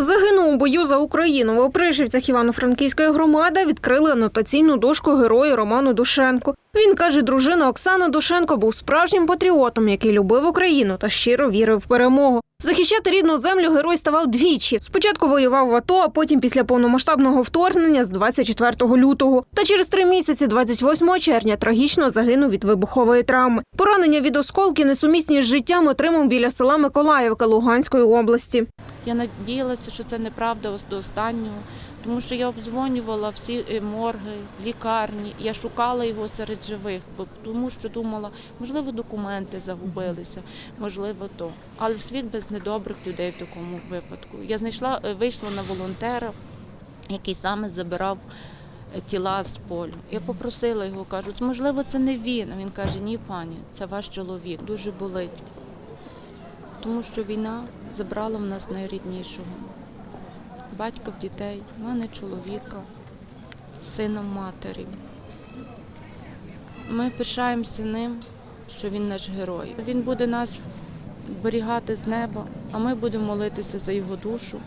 Загинув у бою за Україну. В Опришівцях Івано-Франківської громади відкрили анотаційну дошку герою Роману Душенку. Він каже, дружина Оксана Душенко був справжнім патріотом, який любив Україну та щиро вірив в перемогу. Захищати рідну землю герой ставав двічі. Спочатку воював в АТО, а потім після повномасштабного вторгнення з 24 лютого. Та через три місяці, 28 червня, трагічно загинув від вибухової травми. Поранення від осколки несумісні з життям отримав біля села Миколаївка Луганської області. Я надіялася, що це неправда до останнього, тому що я обдзвонювала всі е, морги, лікарні. Я шукала його серед живих, тому що думала, можливо, документи загубилися, можливо, то. Але світ без недобрих людей в такому випадку. Я знайшла, е, вийшла на волонтера, який саме забирав е, тіла з полю. Я попросила його, кажу, можливо, це не він. А він каже, ні, пані, це ваш чоловік. Дуже болить. Тому що війна забрала в нас найріднішого. Батька в дітей, в мене чоловіка, сина в матері. Ми пишаємося ним, що він наш герой. Він буде нас берігати з неба, а ми будемо молитися за його душу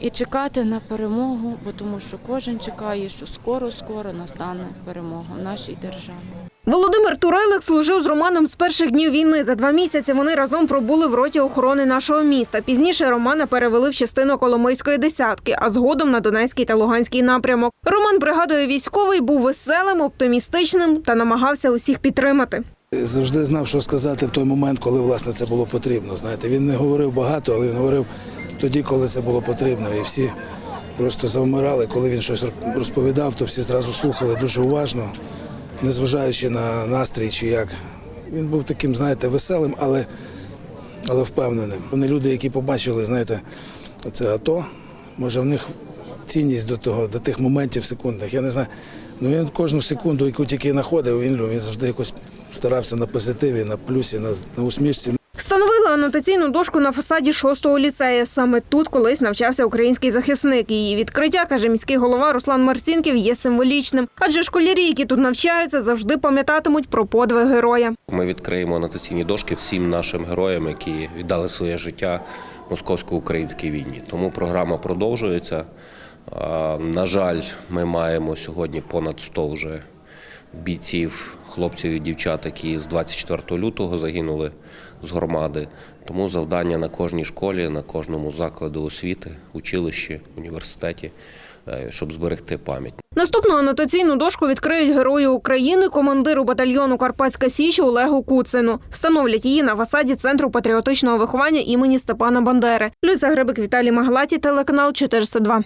і чекати на перемогу, бо тому що кожен чекає, що скоро-скоро настане перемога в нашій державі. Володимир Турелик служив з Романом з перших днів війни. За два місяці вони разом пробули в роті охорони нашого міста. Пізніше Романа перевели в частину Коломийської десятки, а згодом на Донецький та Луганський напрямок. Роман пригадує, військовий був веселим, оптимістичним та намагався усіх підтримати. Завжди знав, що сказати в той момент, коли власне це було потрібно. Знаєте, він не говорив багато, але він говорив тоді, коли це було потрібно. І всі просто завмирали. Коли він щось розповідав, то всі зразу слухали дуже уважно, незважаючи на настрій чи як. Він був таким, знаєте, веселим, але, але впевненим. Вони люди, які побачили, знаєте, це АТО, може в них цінність до того, до тих моментів секундних. Я не знаю. Ну він кожну секунду, яку тільки знаходив, він, він завжди якось старався на позитиві, на плюсі, на, на усмішці. Встановили анотаційну дошку на фасаді шостого ліцею. Саме тут колись навчався український захисник. Її відкриття, каже міський голова Руслан Марцінків, є символічним. Адже школярі, які тут навчаються, завжди пам'ятатимуть про подвиг героя. Ми відкриємо анотаційні дошки всім нашим героям, які віддали своє життя московсько-українській війні. Тому програма продовжується. На жаль, ми маємо сьогодні понад 100 вже бійців, хлопців і дівчат, які з 24 лютого загинули з громади. Тому завдання на кожній школі, на кожному закладу освіти, училищі, університеті, е, щоб зберегти пам'ять. Наступну анотаційну дошку відкриють герою України, командиру батальйону Карпатська Січ Олегу Куцину. Встановлять її на фасаді центру патріотичного виховання імені Степана Бандери. Люся Грибик, Віталій Маглаті, телеканал 402.